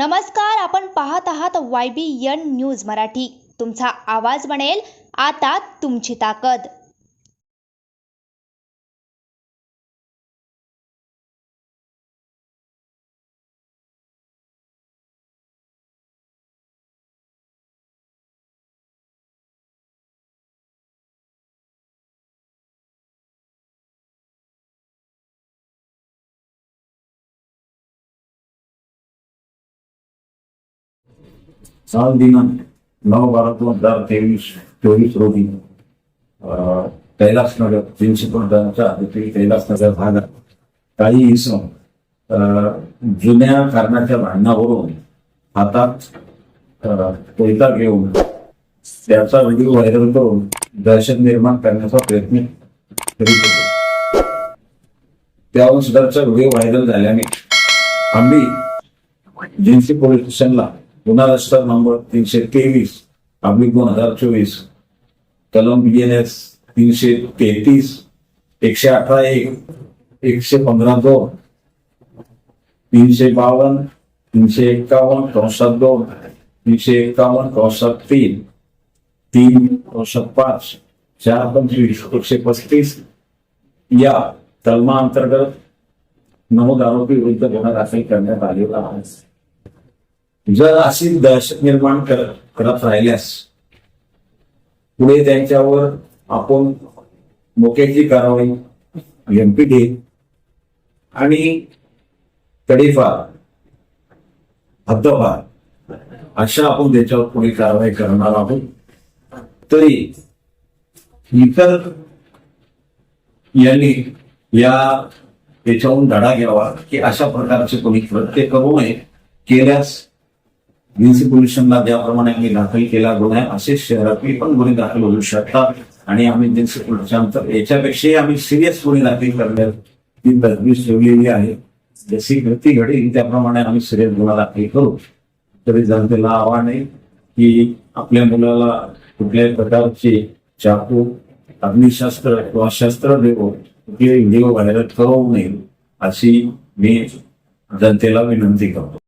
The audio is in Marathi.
नमस्कार आपण पाहत आहात Y B N news Marathi. तुमचा आवाज बनेल आता तुमची ताकद. साल दिनांक नऊ बारा दोन हजार तेवीस चोवीस रोजी. अं, कैलासनगर प्रिन्सिपल अधिकारी कैलासनगर भागात. काही इसम जुन्या कारणाच्या भांडणावरून हातात अं, कोयता घेऊन त्याचा व्हिडिओ व्हायरल करून दहशत निर्माण करण्याचा प्रयत्न करीत होते. त्यानुसारचा व्हिडिओ व्हायरल झाल्याने आम्ही जिन्सी पोलीस स्टेशनला गुन्हा रजिस्टर नंबर तीनशे तेवीस अब्लिक दोन हजार चोवीस कलम बी एन एस तीनशे तेहतीस एकशे अठरा एक एकशे पंधरा दोन तीनशे बावन्न तीनशे एक्कावन्न कंसात दोन तीनशे एक्कावन्न कंसात तीन तीन कंसात पाच चार पंचवीस एकशे पस्तीस. या कलमाअंतर्गत नमूद आरोपी विरुद्ध गुन्हा दाखल करण्यात आलेला आहे. जर अशी दहशत निर्माण करत राहिल्यास पुढे त्यांच्यावर आपण मोक्याची कारवाई एमपीडी आणि तडीफार हद्दफार अशा आपण त्याच्यावर पुढे कारवाई करणार आहोत. तरी इतर यांनी या त्याच्याहून धडा घ्यावा की अशा प्रकारचे कोणी कृत्य करू नये केल्यास म्युन्सिपल स्टेशनला ज्याप्रमाणे आम्ही दाखल केला गुन्हा असे शहरातील पण गुन्हे दाखल होऊ शकतात. आणि आम्ही म्युन्सिपल स्टेशनचं याच्यापेक्षाही आम्ही सिरियस गुन्हे दाखल करण्यात ती तरतूद ठेवलेली आहे. जशी गती घडेल त्याप्रमाणे आम्ही सिरियस गुन्हा दाखल करू. तरी जनतेला आव्हान आहे की आपल्या मुलाला कुठल्याही प्रकारचे चाकू अग्निशास्त्र किंवा शस्त्र देऊ कुठले व्हिडिओ व्हायरल करू नये अशी मी जनतेला विनंती करतो.